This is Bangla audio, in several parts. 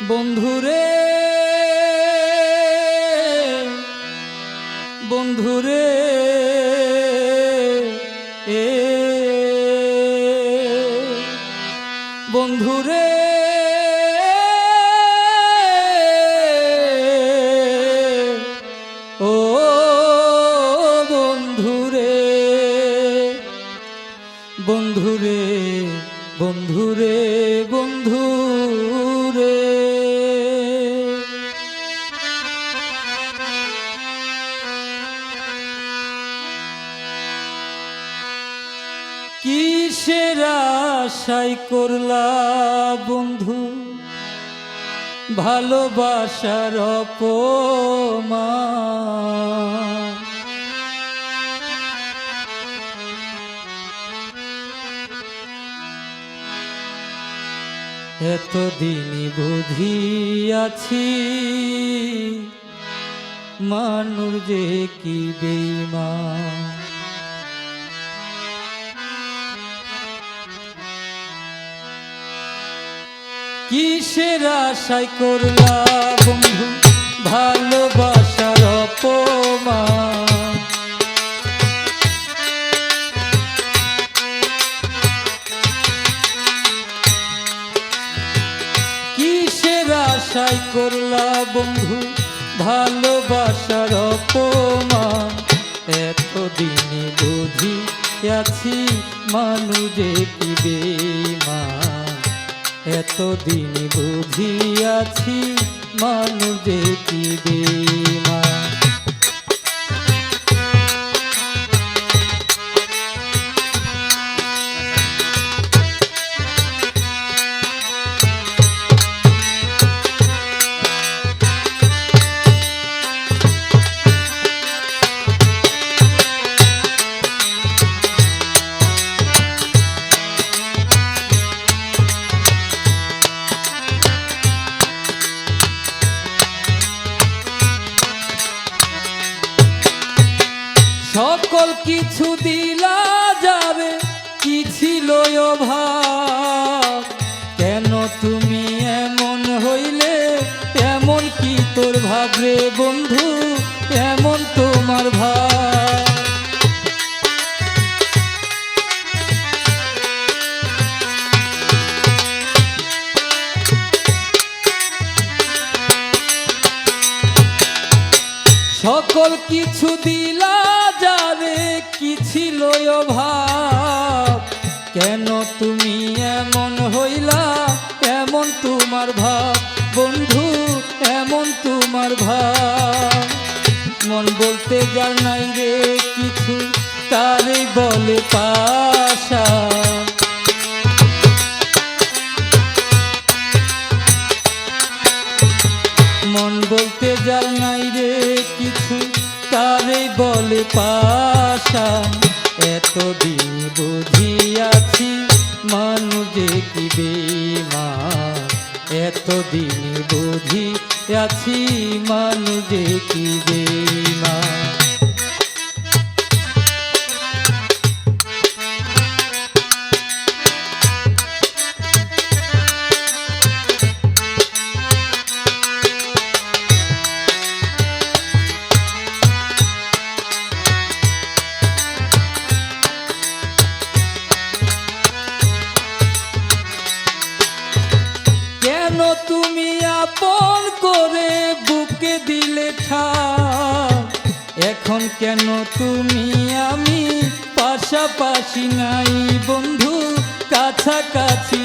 বন্ধুরে বন্ধুরে এ বন্ধুরে ও বন্ধুরে বন্ধুরে বন্ধুরে বন্ধুরে আশাই করলা বন্ধু ভালোবাসার অপমান। এতদিনই বুঝিয়াছি মানুষ যে কি বেমা কিসের আশাই করলা বন্ধু? ভালোবাসার অপমান। কিসের আশাই করলা বন্ধু? ভালোবাসার অপমান। এতদিনে বুঝি আছি মানুষে কি বেমান এতদিন বুঝিয়াছি মানুষে কি বেমান সকল কিছু দিলা যাবে, কি ছিল অভাব কেন তুমি এমন হইলে? এমন কি তোর ভাবরে বন্ধু? এমন তোমার ভাব সকল কিছু দিলা যাবে কি ছিল অভাব কেন তুমি এমন হইলা? এমন তোমার ভাব? বন্ধু, এমন তোমার ভাব। মন বলতে যার নাই রে কিছু তারই বলে পাশা। মন বলতে যার নাই রে কিছু তারে বলে পাশা এতদিন বুঝিয়াছি মানুষে কি বেমা এতদিন বুঝিয়াছি মানুষে কি বেমা তুমি আপন করে বুকে দিলে ঠাক। এখন কেন তুমি আমি পাশাপাশি নাই বন্ধু কাছাকাছি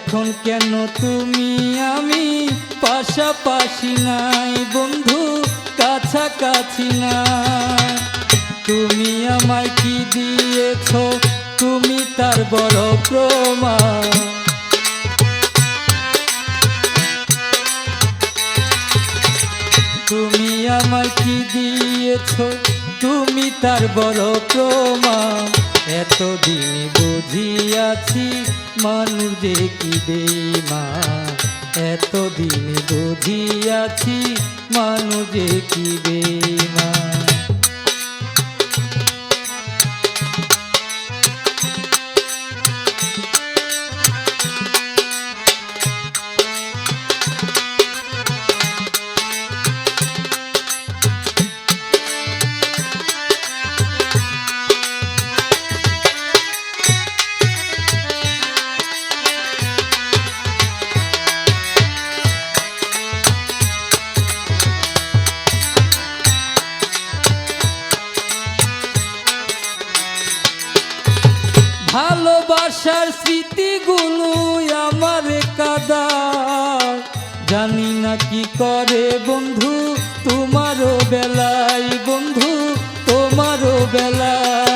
এখন কেন তুমি আমি পাশাপাশি নাই, বন্ধু? কাছাকাছি না তুমি আমায় কি দিয়েছ? তুমি তার বড় প্রমাণ। তুমি আমায় কি দিয়েছ? তুমি তার বড় প্রমাণ। এতদিন বুঝিয়াছি মানুষ যে কি বেমা এতদিন বুঝিয়াছি মানুষ যে কি বেমা স্মৃতিগুলো আমার কাদা। জানি না কি করে বন্ধু তোমারও বেলায় বন্ধু তোমারও বেলায়।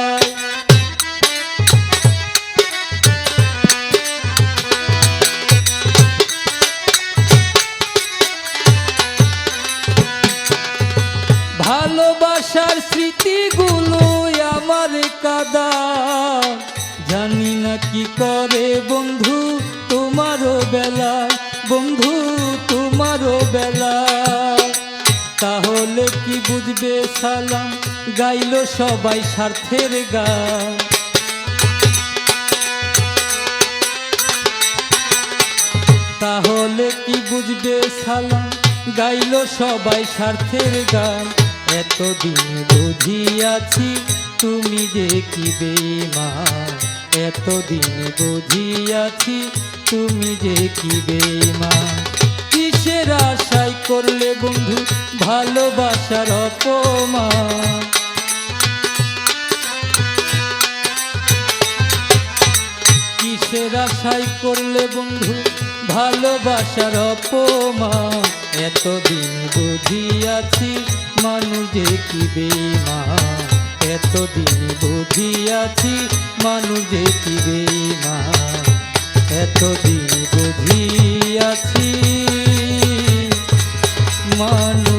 করে বন্ধু তোমারও বেলায় বন্ধু তোমারও বেলায় তাহলে কি বুঝবে সালাম? গাইলো সবাই স্বার্থের গান তাহলে কি বুঝবে সালাম? গাইলো সবাই স্বার্থের গান এতদিন বুঝিয়াছি তুমি যে কি বেমা এতদিন বুঝিয়াছি, তুমি যে কি বেমা কিসের আশাই করলে বন্ধু ভালোবাসার অপমান? কিসের আশাই করলে বন্ধু ভালোবাসার অপমান? এতদিন বুঝিয়াছি মানুষ কি বেমা এতদিন বুঝিয়াছি মানুষ যে কি না এতদিন বুঝিয়াছি মানুষ